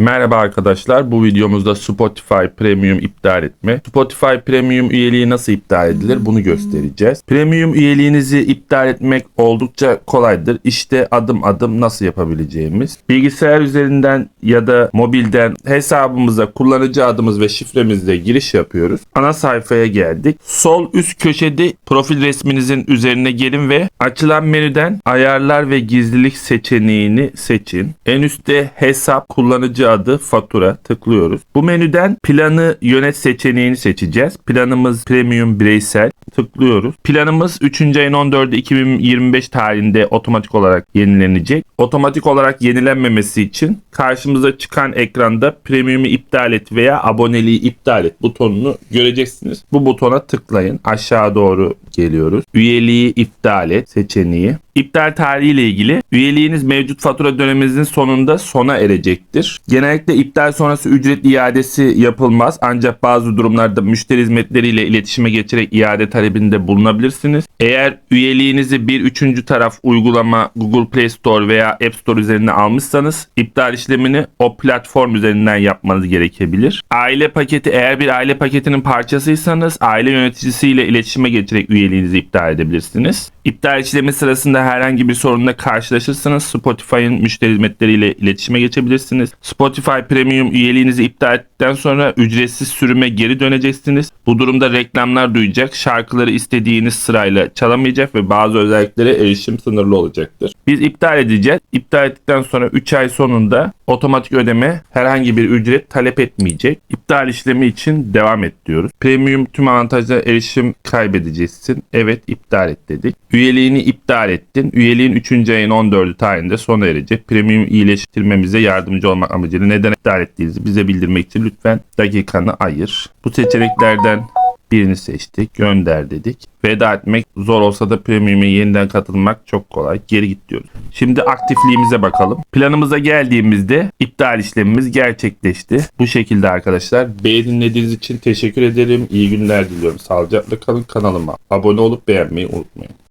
Merhaba arkadaşlar. Bu videomuzda Spotify Premium iptal etme. Spotify Premium üyeliği nasıl iptal edilir bunu göstereceğiz. Premium üyeliğinizi iptal etmek oldukça kolaydır. İşte adım adım nasıl yapabileceğimiz. Bilgisayar üzerinden ya da mobilden hesabımıza kullanıcı adımız ve şifremizle giriş yapıyoruz. Ana sayfaya geldik. Sol üst köşede profil resminizin üzerine gelin ve açılan menüden ayarlar ve gizlilik seçeneğini seçin. En üstte hesap, kullanıcı adı, fatura tıklıyoruz. Bu menüden planı yönet seçeneğini seçeceğiz. Planımız premium bireysel tıklıyoruz. Planımız 3. ayın 14'ü 2025 tarihinde otomatik olarak yenilenecek. Otomatik olarak yenilenmemesi için karşımıza çıkan ekranda premium'u iptal et veya aboneliği iptal et butonunu göreceksiniz. Bu butona tıklayın. Aşağı doğru geliyoruz. Üyeliği iptal et seçeneği. İptal tarihi ile ilgili üyeliğiniz mevcut fatura döneminizin sonunda sona erecektir. Genellikle iptal sonrası ücret iadesi yapılmaz ancak bazı durumlarda müşteri hizmetleriyle iletişime geçerek iade talebinde bulunabilirsiniz. Eğer üyeliğinizi bir üçüncü taraf uygulama Google Play Store veya App Store üzerine almışsanız iptal işlemini o platform üzerinden yapmanız gerekebilir. Aile paketi eğer bir aile paketinin parçasıysanız aile yöneticisiyle iletişime geçerek üyeliğinizi iptal edebilirsiniz. İptal işlemi sırasında herhangi bir sorunla karşılaşırsanız Spotify'ın müşteri hizmetleriyle iletişime geçebilirsiniz. Spotify Premium üyeliğinizi iptal ettikten sonra ücretsiz sürüme geri döneceksiniz. Bu durumda reklamlar duyacak, şarkıları istediğiniz sırayla çalamayacak ve bazı özelliklere erişim sınırlı olacaktır. Biz iptal edeceğiz. İptal ettikten sonra 3 ay sonunda otomatik ödeme herhangi bir ücret talep etmeyecek. İptal işlemi için devam et diyoruz. Premium tüm avantajlara erişim kaybedeceksin. Evet iptal et dedik. Üyeliğini iptal ettin. Üyeliğin 3. ayın 14'ü tarihinde sona erecek. Premium iyileştirmemize yardımcı olmak amacıyla neden iptal ettiğinizi bize bildirmek için lütfen dakikanı ayır. Bu seçeneklerden birini seçtik. Gönder dedik. Veda etmek zor olsa da premium'e yeniden katılmak çok kolay. Geri git diyoruz. Şimdi aktifliğimize bakalım. Planımıza geldiğimizde iptal işlemimiz gerçekleşti. Bu şekilde arkadaşlar. Beni dinlediğiniz için teşekkür ederim. İyi günler diliyorum. Sağlıcakla kalın kanalıma. Abone olup beğenmeyi unutmayın.